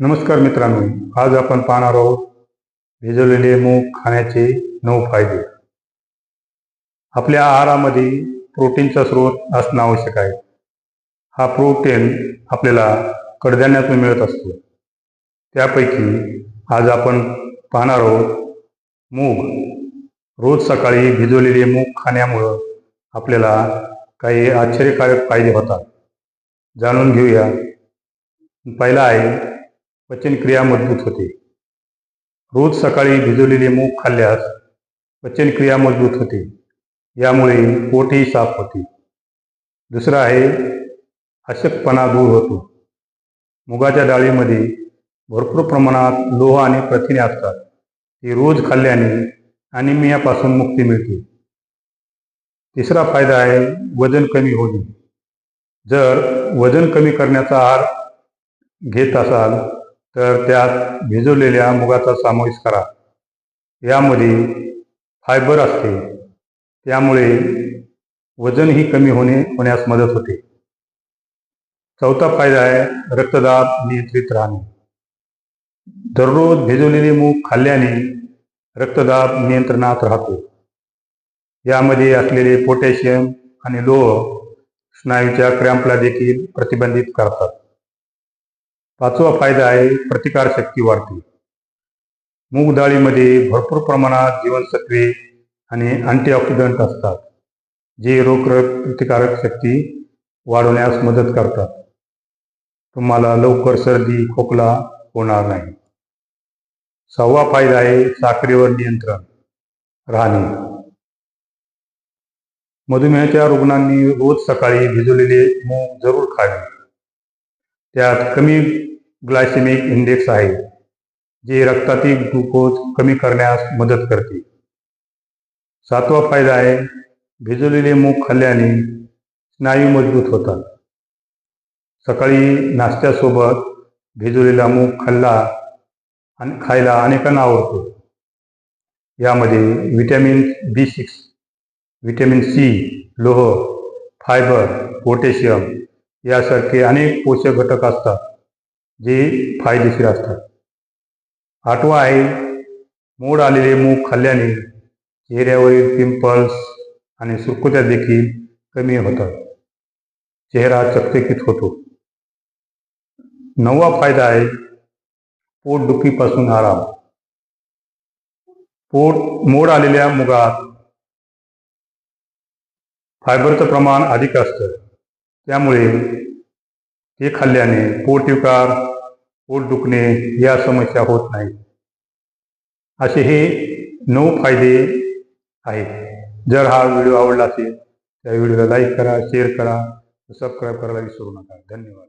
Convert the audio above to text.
नमस्कार मित्रांनो आज आपण पाहणार आहोत भिजवलेले मूग खाण्याचे नऊ फायदे. आपल्या आहारामध्ये प्रोटीनचा स्रोत असणं आवश्यक आहे. हा प्रोटीन आपल्याला कडधान्यातून मिळत असतो. त्यापैकी आज आपण पाहणार आहोत मूग. रोज सकाळी भिजवलेले मूग खाण्यामुळं आपल्याला काही आश्चर्यकारक फायदे होतात. जाणून घेऊया. पहिला आहे पचनक्रिया मजबूत होते. रोज सकाळी भिजवलेले मूग खाल्ल्यास पचनक्रिया मजबूत होते. यामुळे पोटही साफ होते. दुसरं आहे अशक्तपणा दूर होतो. मुगाच्या डाळीमध्ये भरपूर प्रमाणात लोह आणि प्रथिने असतात. ते रोज खाल्ल्याने अनिमियापासून मुक्ती मिळते. तिसरा फायदा आहे वजन कमी होणे. जर वजन कमी करण्याचा आहार घेत असाल तर त्यात भिजवलेल्या मुगाचा समावेश करा. यामध्ये फायबर असते. त्यामुळे वजनही कमी होणे होण्यास मदत होते. चौथा फायदा आहे रक्तदाब नियंत्रित राहणे. दररोज भिजवलेले मूग खाल्ल्याने रक्तदाब नियंत्रणात राहतो. यामध्ये असलेले पोटॅशियम आणि लोह स्नायूच्या क्रॅम्पला देखील प्रतिबंधित करतात. पाचवा फायदा आहे प्रतिकारशक्ती वाढते. मूग डाळीमध्ये भरपूर प्रमाणात जीवनसत्वे आणि अँटीऑक्सिडंट असतात जे रोग प्रतिकारक शक्ती वाढवण्यास मदत करतात. तुम्हाला लवकर सर्दी खोकला होणार नाही. सहावा फायदा आहे साखरेवर नियंत्रण राहणे. मधुमेहाच्या रुग्णांनी रोज सकाळी भिजवलेले मूग जरूर खावे. त्यात कमी ग्लायसेमिक इंडेक्स आहे जे रक्तातील ग्लुकोज कमी करण्यास मदत करते. सातवा फायदा आहे भिजवलेले मूग खाल्ल्याने स्नायू मजबूत होतात. सकाळी नाश्त्यासोबत भिजवलेला मूग खाल्ला आणि खायला अनेकांना आवडतो. यामध्ये vitamin B six vitamin C लोह फायबर पोटॅशियम यासारखे अनेक पोषक घटक असतात जे फायदेशीर असतात. आठवा आहे मोड आलेले मूग खाल्ल्याने चेहऱ्यावरील पिंपल्स आणि सुरकुत्या देखील कमी होतात. चेहरा चकचकीत होतो. नववा फायदा आहे पोटदुखीपासून आराम. पोट मोड आलेल्या मुगात फायबरचं प्रमाण अधिक असतं. त्यामुळे हे खाल्ल्याने पोटविकार पोट दुखणे या समस्या होत नाही असे हे नऊ फायदे आहेत. जर हा व्हिडिओ आवडला असेल त्या व्हिडिओला लाईक करा शेअर करा सबस्क्राईब करायला विसरू नका. धन्यवाद.